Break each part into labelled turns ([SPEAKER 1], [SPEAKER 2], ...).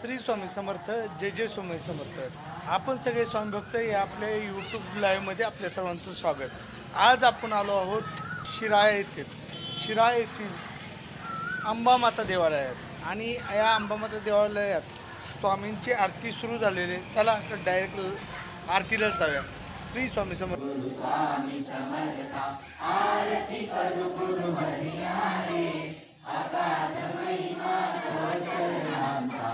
[SPEAKER 1] श्री स्वामी समर्थ जय जय स्वामी समर्थ. आपण सगळे स्वामी भक्त या आपल्या यूट्यूब लाईव्हमध्ये आपल्या सर्वांचं स्वागत. आज आपण आलो आहोत शिराळा येथेच. शिराळा येथील अंबामाता देवालयात. आणि या अंबामाता देवालयात स्वामींची आरती सुरू झालेली आहे. चला तर डायरेक्ट आरतीला जाऊया. श्री स्वामी समर्थ.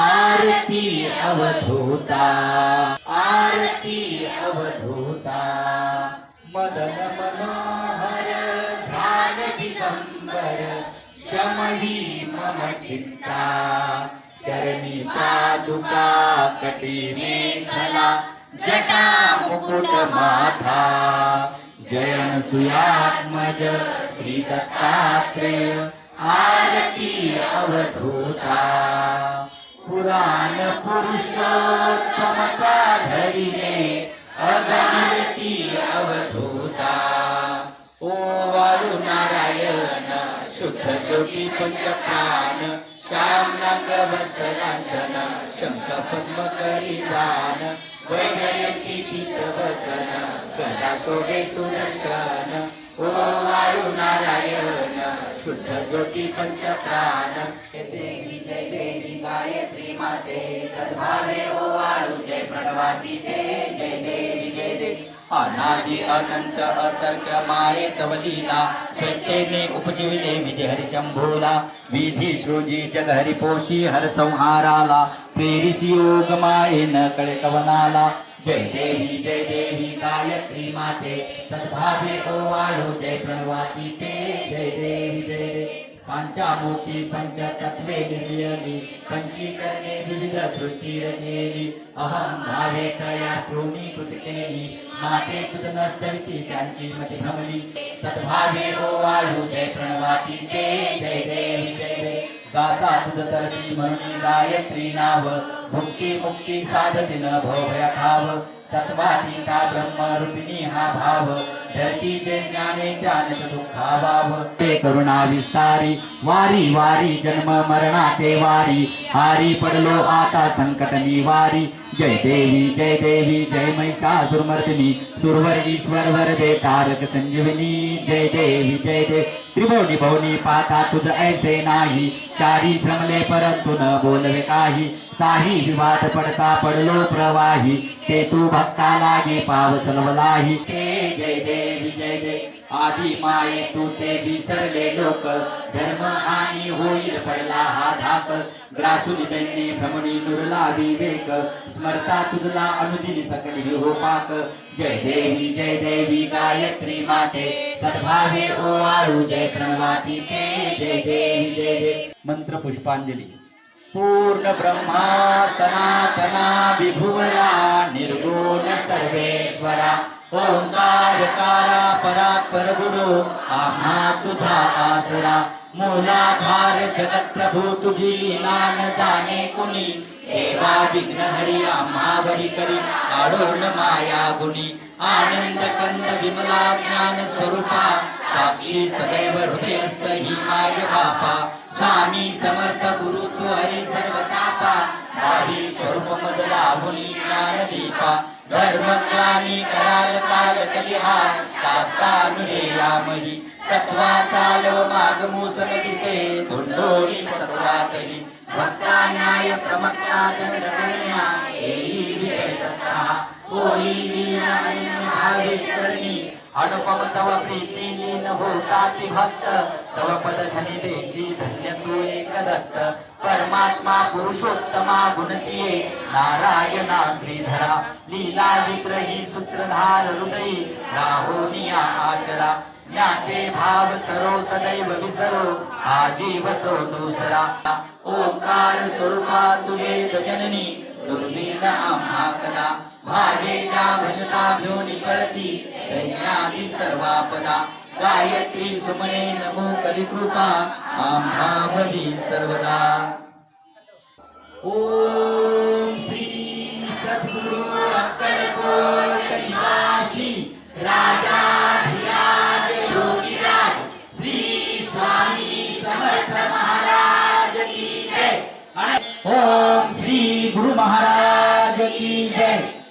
[SPEAKER 2] आरती अवधूता आरती अवधूता। मदन मनोहर ध्यान दिगंबर शमही मम चित्ता चरणी पादुका कटी मेखला जटा मुकुट माथा। जयन सुयात्मज श्री दत्तात्रेय आरती अवधूता। पुराण पुरुषोत्तमता धरिले अगारती अवधूता। ओ वारुनारायण शुद्ध ज्योती पंचप्राण श्याम नाग वसलांचन शंख पद्म करिदान वैजयंती पीत वसन गदा सोडे सुदर्शन। ओ वाळू शुद्ध ज्योती पंचप्राण देवी जय देवी गायत्री माते सद्भावे ओ वाळू जय प्रणवाती ते जय देवी जय देवी अनादि अनंत अतर्क माये तव लीला स्वेच्छेने उपजीविले विजय हरि शंभूला विधी सृजी जग हरि पोषी हर संहाराला प्रेरिसी योग माये न कळे कवनाला जय देवी जय देवी गायत्री माते सद्भावे ओ वाळू जय प्रवाती ते जय देवी जय देवी. पंचामूर्ती पंचतत्वे निर्यली पंचीकरणे विविध सृष्टी रचेली. अहम भावे तया श्रोणी कृत केली माते तुझ नर्तविती त्यांची मती भ्रमली. सद्भावे ओ वाळू जय प्रणवाती ते जय देवी जय देवी. गाता तुझ म्हणून गायत्री नाव भुक्ती मुक्ती साधतीन भोभया खाव सत्वातीता ब्रह्म रूपिणी हा भाव धरती जे ज्ञाने जानत दुःखाभाव ते करुणा विस्तारी वारी वारी जन्म मरणा ते वारी. हारी पडलो आता संकट निवारी. जय देवी जय देवी जय महिषासुरमर्दिनी सुरवर ईश्वर वरदे तारक संजीवनी जय देवी जय देव त्रिभुवनी भवनी पाता तुझ ऐसे नाही चारी श्रमले परंतु न बोलवे काही साही विवाद पडता पडलो प्रवाही ते तू भक्ता लागे पाव सलवलाही। जय देवी जय देव आधी माये तू ते विसरले लोक. धर्म आणि होईल पडला हा धाक. ग्रासून त्यांनी भ्रमणी नुरला विवेक. स्मरता तुझला अनुदिन सकली हो पाक. जय देवी जय देवी गायत्री माते. सद्भावे ओ आळू जय प्रणवाती ते जय देवी जय देवी. मंत्र पुष्पांजली. पूर्ण ब्रह्मा सनातना विभुवरा निर्गुण सर्वेश्वरा. ओंकारकारा परात्पर गुरु आम्हा तुझा आसरा। मूलाधार जगत प्रभू तुझी नान जाणे कुणी देवा विघ्न हरी आम्हावरी करी आढोल माया गुणी। आनंद कंद विमला ज्ञान स्वरूपा साक्षी सदैव हृदयस्थ ही माय बापा स्वामी समर्थ गुरु तू हरी सर्वतापा दाढी स्वरूप मजला मुनी ज्ञान दीपा। धर्म कराल काल कलिहा शास्ता यामही तत्वा चालव माग मूसन दिसे धुंडोळी सर्वातही भक्ता न्याय प्रमक्ता दंड करण्या येई विजय दत्ता होई अन्य भावे चरणी अनुपम तव प्रीती लीन होता ती भक्त तव पद झनी देशी धन्य तू एक दत्त परमात्मा पुरुषोत्तमा गुणतीये नारायणा श्रीधरा. लीला विग्रही सूत्रधार हृदयी राहोनिया आचरा. ज्ञाते भाव सरो सदैव विसरो आजीवतो दुसरा. ओंकार स्वरूपा तुझे गजननी दुर्मिन आम्हा कदा. भावेच्या भजता घेऊन कळती दैन्यादी सर्वापदा. गायत्री सुमने नमो करी कृपा आम्हावरी सर्वदा. ओम श्री सद्गुरु अक्कलकोट निवासी राजा धीराज योगीराज श्री स्वामी समर्थ महाराज की जय। ओम श्री गुरु महाराज की जय।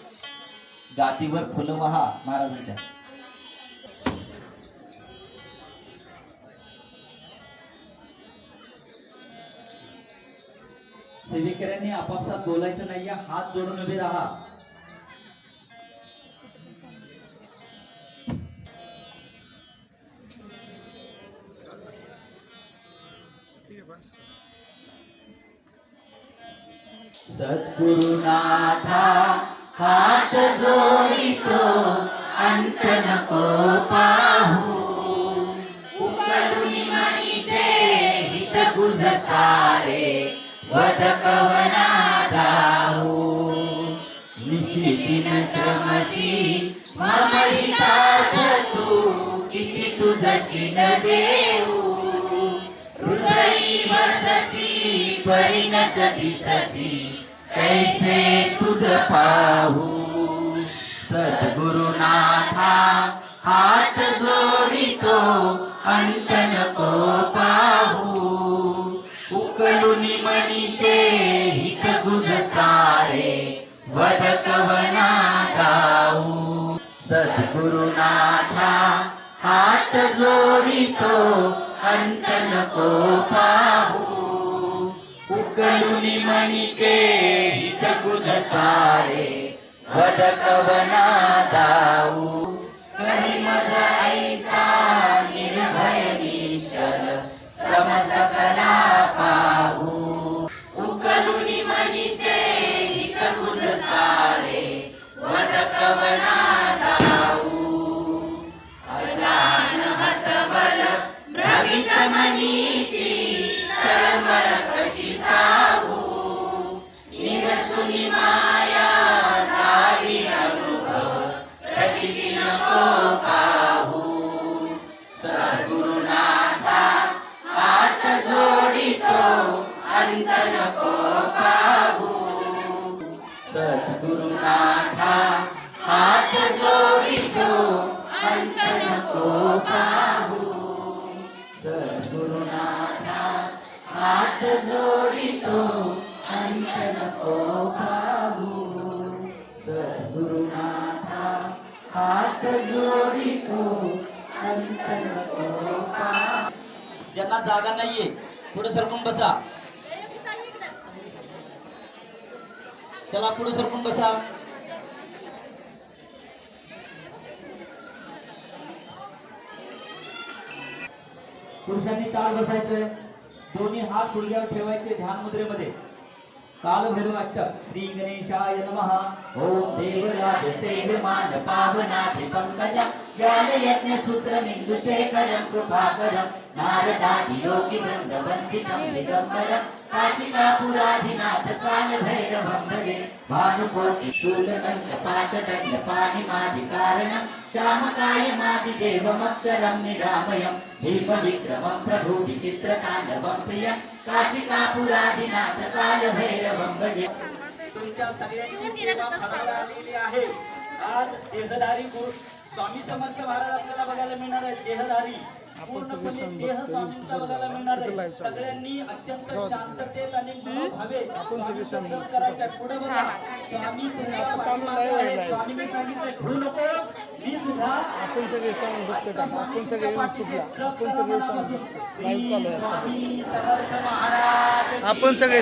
[SPEAKER 2] जातीवर फुलं वहा महाराजांच्या. सेवेकऱ्यांनी आपापसात बोलायचं नाहीये हात जोडून उभे राहा. सद्गुरुनाथा हात जोडितो अंत नको पाहू. उकलुनी मनीचे हित गुज सारे वद कवना दाहू. निशितीन श्रमसी मम हितात तू किती तुझशी न देऊ. हृदयी वससी परिणत दिससी कैसे तुझ पाहू सद्गुरुनाथा हात जोडितो अंत नको पाहू उकलुनी मणीचे हित गुज सारे वद कवना गाऊ। सद्गुरुनाथा हात जोडितो अंत नको पाहू उकलुनी मनीचे हित सारे? वद कवना दाऊ करी मजा ऐसा निर्भय निश्चल समसकला पाहू. उकलुनी मणिचे हित गुज सारे? वद कवना दाऊ अजान हतबल भ्रमित सुनी माया दावी अनुभव रचिती पाहू सद्गुरुनाथा हात जोडितो अंत नको पाहू सद्गुरुनाथा हात जोडितो अंत नको पाहू ज्यांना जागा नाहीये पुढे सरकून बसा. चला पुढे सरकून बसा. पुरुषांनी ताळ बसायचंय. दोन्ही हात गुडघ्यावर ठेवायचे ध्यान मुद्रेमध्ये. काल भैरवाष्टक श्री गणेशाय नमः। ओम देवराज सेव्यमान पावनाथि सूत्र बिन्दुशेखरं कृपाकरं नारदादि योगी वृंद काशिकापुराधिनाथ काल भजे भानुकोटि शूलदण्ड पाशदण्ड पाणिमादिकारणं श्यामकायमादिदेवमक्षरं निरामयं भीमविक्रमं प्रभु विचित्रताण्डवं प्रियं काशिकापुराधिनाथ काल भजे
[SPEAKER 3] तुमच्या सगळ्यांची सेवा फळाला आलेली आहे. आज देहदारी गुरु स्वामी समर्थ महाराज आपल्याला बघायला मिळणार आहे देहधारी. पूर्णपणे देह स्वामींचा बघायला मिळणार आहे. सगळ्यांनी अत्यंत शांततेत आणि मनोभावे स्वामींचा जप करायचा आहे. पुढे बघा स्वामी तुमच्या पाठीमागे आहे. स्वामींनी सांगितलंय घडू नकोस. मी तुझा
[SPEAKER 1] आपण सगळे आपण सगळे आपण सगळे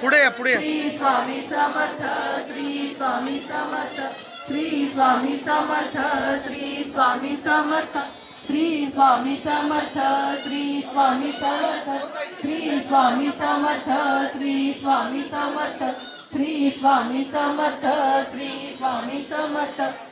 [SPEAKER 4] पुढे या पुढे या श्री स्वामी समर्थ श्री स्वामी समर्थ श्री स्वामी समर्थ श्री स्वामी समर्थ श्री स्वामी समर्थ श्री स्वामी समर्थ श्री स्वामी समर्थ श्री स्वामी समर्थ श्री स्वामी समर्थ श्री स्वामी समर्थ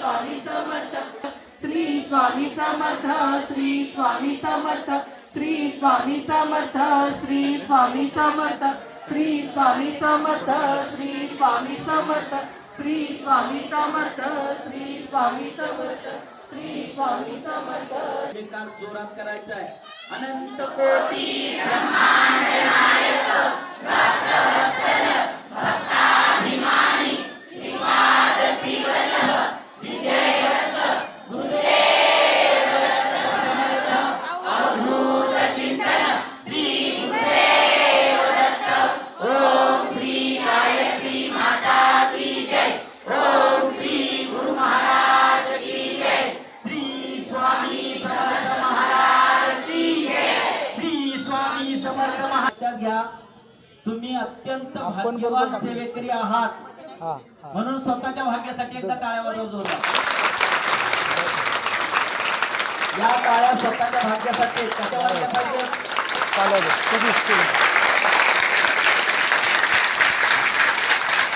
[SPEAKER 2] स्वामी समर्थ श्री स्वामी समर्थ श्री स्वामी समर्थ श्री
[SPEAKER 4] स्वामी समर्थ श्री स्वामी समर्थ श्री स्वामी समर्थ श्री स्वामी समर्थ श्री स्वामी समर्थ श्री स्वामी समर्थ श्री स्वामी समर्थ.
[SPEAKER 2] जयकार जोरात करायचा आहे. अनंत कोटी श्री
[SPEAKER 1] आपण बरोबर
[SPEAKER 2] भाग्यवान
[SPEAKER 1] टाकलं.
[SPEAKER 2] सेवेकरी आहात.
[SPEAKER 1] हा हा.
[SPEAKER 2] म्हणून स्वतःच्या भाग्यासाठी एकदा टाळ्या वाजव जोरदार या टाळ्या स्वतःच्या भाग्यासाठी
[SPEAKER 1] केलं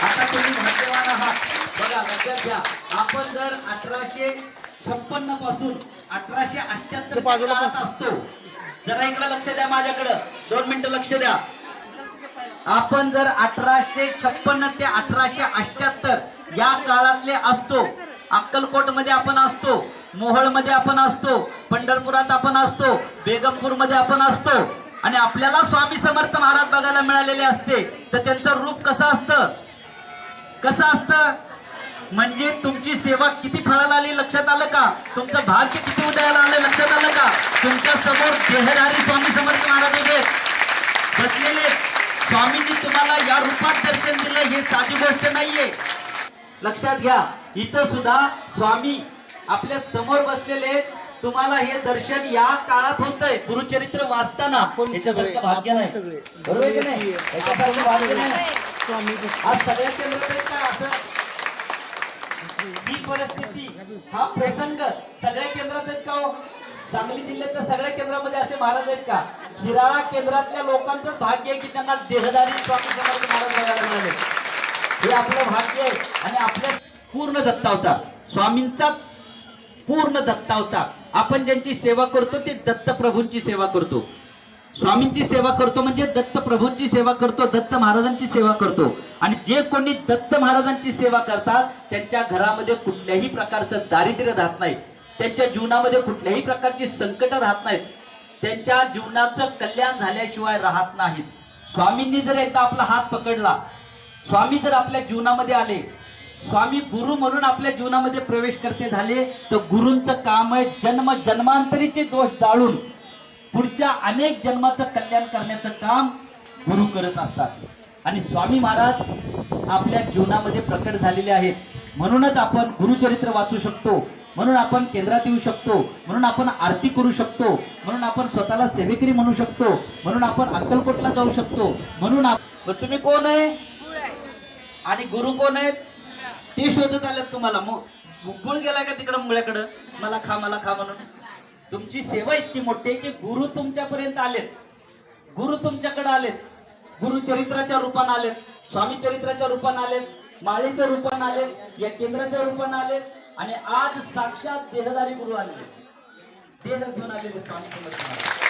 [SPEAKER 2] आता तुम्ही भाग्यवान आहात. बघा लक्षात घ्या. आपण जर अठराशे छप्पन्नपासून अठराशे अठ्याहत्तर. असतो जरा इकडे लक्ष द्या माझ्याकडं. दोन मिनिटं लक्ष द्या. आपण जर अठराशे छप्पन्न ते अठराशे अठ्याहत्तर या काळातले असतो अक्कलकोटमध्ये आपण असतो मोहोळमध्ये आपण असतो पंढरपुरात आपण असतो बेगमपूरमध्ये आपण असतो आणि आपल्याला स्वामी समर्थ महाराज बघायला मिळालेले असते तर त्यांचं रूप कसं असतं? कसं असतं? म्हणजे तुमची सेवा किती फळाला आली लक्षात आलं का? तुमचं भाग्य किती उदयाला आलं लक्षात आलं का? तुमच्यासमोर देहधारी स्वामी समर्थ महाराज उभे बसलेले स्वामींनी तुम्हाला या रूपात दर्शन दिलं हे साधी गोष्ट नाहीये. लक्षात घ्या इथं सुद्धा स्वामी आपल्यासमोर बसलेले. तुम्हाला हे दर्शन या काळात होतंय. गुरुचरित्र वाचताना. याच्यासारखं भाग्य नाही. बरोबर की नाही? याच्यासारखं भाग्य नाही. आज सगळ्या का असं ही परिस्थिती हा प्रसंग सगळ्या केंद्रात आहेत का हो? सांगली जिल्ह्यातल्या सगळ्या केंद्रामध्ये असे महाराज आहेत का? शिराळा केंद्रातल्या लोकांचं भाग्य आहे की त्यांना देहदारी स्वामी समर्थ महाराज बघायला मिळाले. हे आपलं भाग्य आहे आणि आपल्या पूर्ण दत्ता होता. स्वामींचाच पूर्ण दत्ता होता. आपण ज्यांची सेवा करतो ते दत्त प्रभूंची सेवा करतो. स्वामींची सेवा करतो म्हणजे दत्त प्रभूंची सेवा करतो दत्त महाराजांची सेवा करतो. आणि जे कोणी दत्त महाराजांची सेवा करतात त्यांच्या घरामध्ये कुठल्याही प्रकारचं दारिद्र्य राहत नाही. त्यांच्या जीवनामध्ये कुठल्याही प्रकारची संकट राहत नाहीत. त्यांच्या जीवनाचं कल्याण झाल्याशिवाय राहत नाहीत. स्वामींनी जर एकदा आपला हात पकडला स्वामी जर आपल्या जीवनामध्ये आले स्वामी गुरु म्हणून आपल्या जीवनामध्ये प्रवेश करते झाले तर गुरूंचं काम आहे जन्म जन्मांतरीचे दोष जाळून पुढच्या अनेक जन्माचं कल्याण करण्याचं काम गुरु करत असतात. आणि स्वामी महाराज आपल्या जीवनामध्ये प्रकट झालेले आहेत. म्हणूनच आपण गुरुचरित्र वाचू शकतो. म्हणून आपण केंद्रात येऊ शकतो म्हणून आपण आरती करू शकतो म्हणून आपण स्वतःला सेवेकरी म्हणू शकतो म्हणून आपण अक्कलकोटला जाऊ शकतो म्हणून तुम्ही कोण आहे? आणि गुरु कोण आहेत? ते शोधत आलेत तुम्हाला. मग गुळ गेलाय का तिकडं मुंगळ्याकडं? मला खा मला खा म्हणून. तुमची सेवा इतकी मोठी आहे की गुरु तुमच्यापर्यंत आलेत. गुरु तुमच्याकडे आलेत. गुरु चरित्राच्या रूपानं आलेत. स्वामी चरित्राच्या रूपानं आलेत. माळेच्या रूपानं आलेत. या केंद्राच्या रूपानं आलेत. आणि आज साक्षात देहदारी गुरु आलेले देह घेऊन आलेले स्वामी समर्थ महाराज.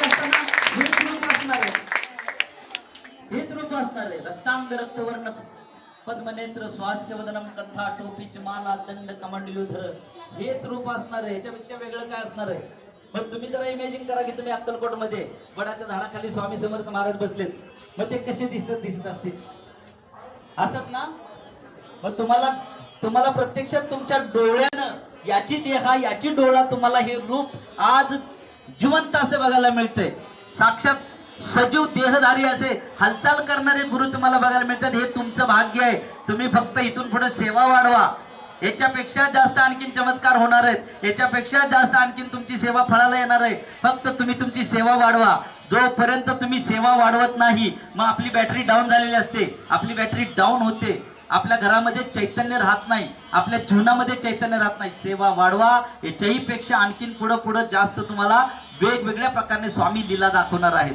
[SPEAKER 2] असताना हेच रूप असणार आहे. रक्तांग रक्तवर्ण पद्मनेत्र स्वास्यवदनम कथा टोपीच माला दंड कमंडलुधर हेच रूप असणार आहे. ह्याच्यापेक्षा वेगळं काय असणार आहे? मग तुम्ही जरा इमॅजिन करा की तुम्ही अक्कलकोटमध्ये वडाच्या झाडाखाली स्वामी समर्थ महाराज बसलेत. मग ते कसे दिसत दिसत असतील? असत ना? मग तुम्हाला तुम्हाला प्रत्यक्षात तुमच्या डोळ्यानं याची देहा याची डोळा तुम्हाला हे रूप आज जिवंत असे बघायला मिळते साक्षात सजीव देहधारी असे हालचाल करणारे गुरु तुम्हाला बघायला मिळतात. हे तुमचं भाग्य आहे. तुम्ही फक्त इथून पुढे सेवा वाढवा. याच्यापेक्षा जास्त आणखीन चमत्कार होणार आहेत. याच्यापेक्षा जास्त आणखीन तुमची सेवा फळाला येणार आहे. फक्त तुम्ही तुमची सेवा वाढवा. जोपर्यंत तुम्ही सेवा वाढवत नाही मग आपली बॅटरी डाऊन झालेली असते. आपली बॅटरी डाऊन होते. आपल्या घरामध्ये चैतन्य राहत नाही आपल्या जीवनामध्ये चैतन्य राहत नाही. सेवा वाढवा याच्याही पेक्षा आणखीन पुढं पुढं जास्त तुम्हाला वेगवेगळ्या प्रकारे स्वामी लीला दाखवणार आहेत.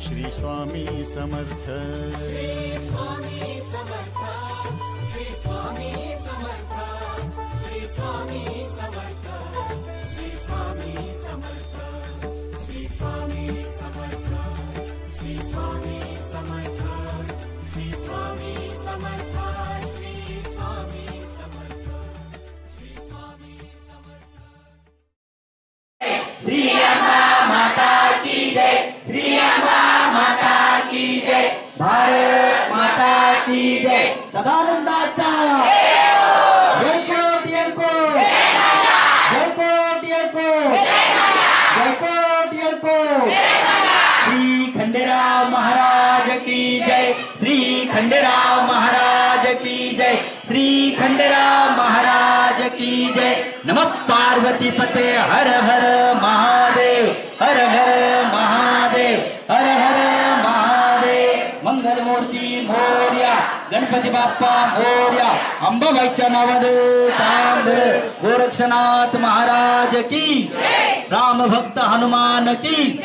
[SPEAKER 5] श्री स्वामी समर्थ।
[SPEAKER 2] गणपती पते हर हर महादेव हर हर महादेव हर हर महादेव. मंगलमूर्ती मोर्या गणपती बाप्पा मोर्या अंबाबाईच्या नावानं चांद गोरक्षनाथ महाराज की राम भक्त हनुमान की